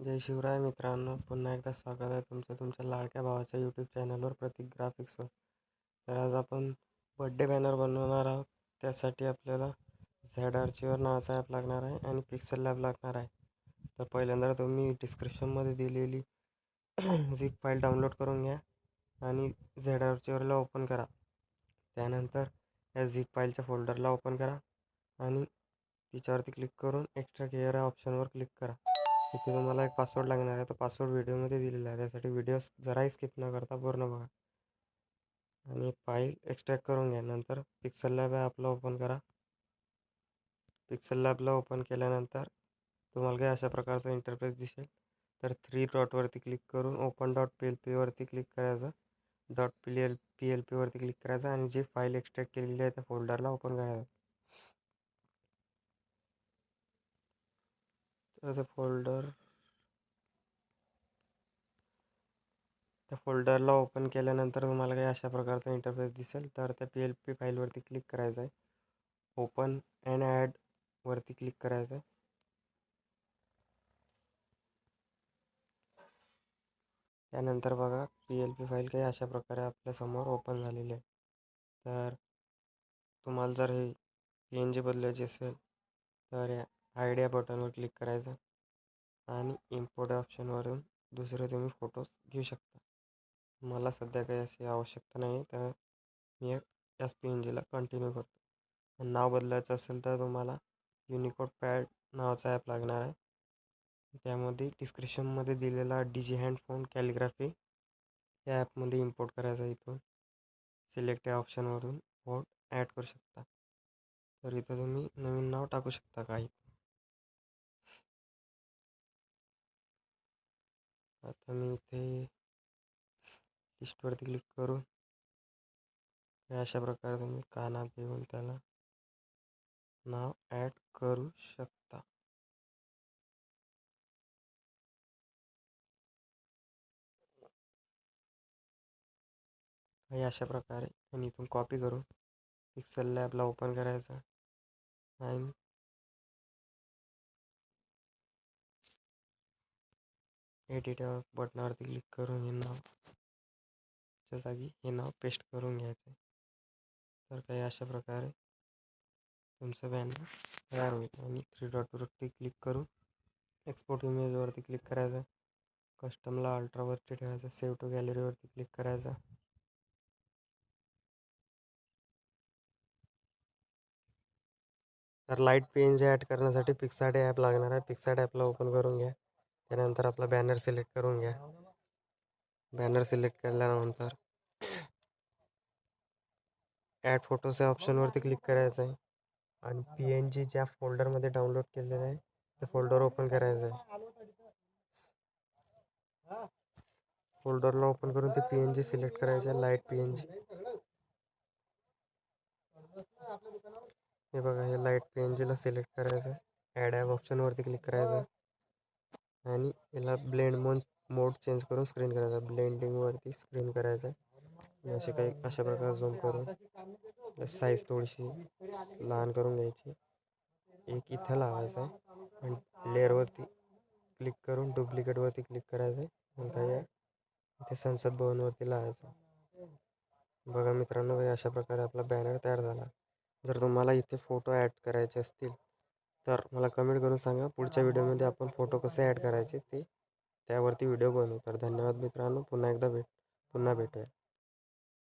जय शिवराय मित्रांनो पुन्हा एकदा स्वागत आहे तुमचं तुमच्या लाडक्या भावाच्या यूट्यूब चॅनलवर प्रतीक ग्राफिक्सवर तर आज आपण बड्डे बॅनर बनवणार आहोत. त्यासाठी आपल्याला झॅड आर्चिवर नावाचा ॲप लागणार आहे आणि पिक्सल लॅब लागणार आहे. तर पहिल्यांदा तुम्ही डिस्क्रिप्शनमध्ये दिलेली झिप फाईल डाउनलोड करून घ्या आणि झॅड आर्चिवरला ओपन करा. त्यानंतर या झिप फाईलच्या फोल्डरला ओपन करा आणि तिच्यावरती क्लिक करून एक्स्ट्रा केअर या ऑप्शनवर क्लिक करा. इथे तुम्हाला एक पासवर्ड लागणार आहे. तो पासवर्ड व्हिडिओमध्ये दिलेला आहे. त्यासाठी व्हिडिओ जराही स्किप न करता पूर्ण बघा. आणि फाईल एक्स्ट्रॅक्ट करून घ्या. नंतर पिक्सल लॅब ॲपला ओपन करा. पिक्सल लॅबला ओपन केल्यानंतर तुम्हाला काही अशा प्रकारचा इंटरफेस दिसेल. तर थ्री डॉटवरती क्लिक करून ओपन डॉट पी एल पीवरती क्लिक करायचं. Dot P L P L पीवरती click करायचं. आणि जी फाईल एक्स्ट्रॅक्ट केलेली आहे त्या फोल्डरला ओपन करायचं. तर फोल्डर त्या फोल्डरला ओपन केल्यानंतर तुम्हाला काही अशा प्रकारचा इंटरफेस दिसेल तर त्या पी एल पी फाईलवरती क्लिक करायचं आहे ओपन अँड ॲडवरती क्लिक करायचं आहे त्यानंतर बघा पी एल पी फाईल काही अशा प्रकारे आपल्यासमोर ओपन झालेली आहे तर तुम्हाला जर हे पी एन जी बदलायची असेल तर या आयडिया बटनवर क्लिक करायचं आणि इम्पोर्ट ऑप्शनवरून दुसरे तुम्ही फोटोज घेऊ शकता. मला सध्या काही अशी आवश्यकता नाही तर मी याच पी एन जीला कंटिन्यू करतो. नाव बदलायचं असेल तर तुम्हाला युनिकोड पॅड नावाचा ॲप लागणार आहे. त्यामध्ये डिस्क्रिप्शनमध्ये दिलेला D G hand phone calligraphy या ॲपमध्ये इम्पोर्ट करायचा इथून. सिलेक्ट या ऑप्शनवरून फोट ॲड करू शकता. तर इथं तुम्ही नवीन नाव टाकू शकता काही. आता मी इथे लिस्टवरती क्लिक करून अशा प्रकारे तुम्ही कानात घेऊन त्याला नाव ॲड करू शकता. हे अशा प्रकारे आणि इथून कॉपी करून पिक्सल लॅबला ओपन करायचं. आणि एडिट बटनावरती क्लिक करून हे नाव च्या जागी हे नाव पेस्ट करून घ्यायचं तर काही अशा प्रकारे तुमचं बॅनर तयार होईल. आणि थ्री डॉटवरती क्लिक करून एक्सपोर्ट इमेजवरती क्लिक करायचं कस्टमला अल्ट्रावरती ठेवायचं सेव्ह टू गॅलरीवरती क्लिक करायचं तर लाइट पेन जे ॲड करण्यासाठी पिक्साडे ॲप लागणार आहे. पिक्साड ॲपला ओपन करून घ्या. त्यानंतर आपला बॅनर सिलेक्ट करून घ्या. बॅनर सिलेक्ट केल्यानंतर ॲड फोटोस या ऑप्शनवरती क्लिक करायचं आहे आणि पी एन जी ज्या फोल्डरमध्ये डाउनलोड केलेलं आहे ते फोल्डर ओपन करायचं आहे फोल्डरला ओपन करून ते पी एन जी सिलेक्ट करायचं आहे लाईट पी एन जी हे बघा, हे लाईट पी एन जीला सिलेक्ट करायचं ॲड ॲप ऑप्शनवरती क्लिक करायचं आणि याला ब्लेंड मोन मोड चेंज करून स्क्रीन करायचा. ब्लेंडिंगवरती स्क्रीन करायचं. आहे असे काही अशा प्रकारे झूम करून. साईज थोडीशी लहान करून घ्यायची. एक इथं लावायचा. आहे आणि लेअरवरती क्लिक करून डुप्लिकेटवरती क्लिक करायचं. आहे आणि काही इथे संसद भवनवरती लावायचं. बघा मित्रांनो अशा प्रकारे आपला बॅनर तयार झाला. जर तुम्हाला इथे फोटो ॲड करायचे असतील तर मला कमेंट करून सांगा पुढच्या व्हिडिओमध्ये आपण फोटो कसे ॲड करायचे ते. त्यावरती व्हिडिओ बनवू. तर धन्यवाद मित्रांनो पुन्हा एकदा भेट पुन्हा भेटूया.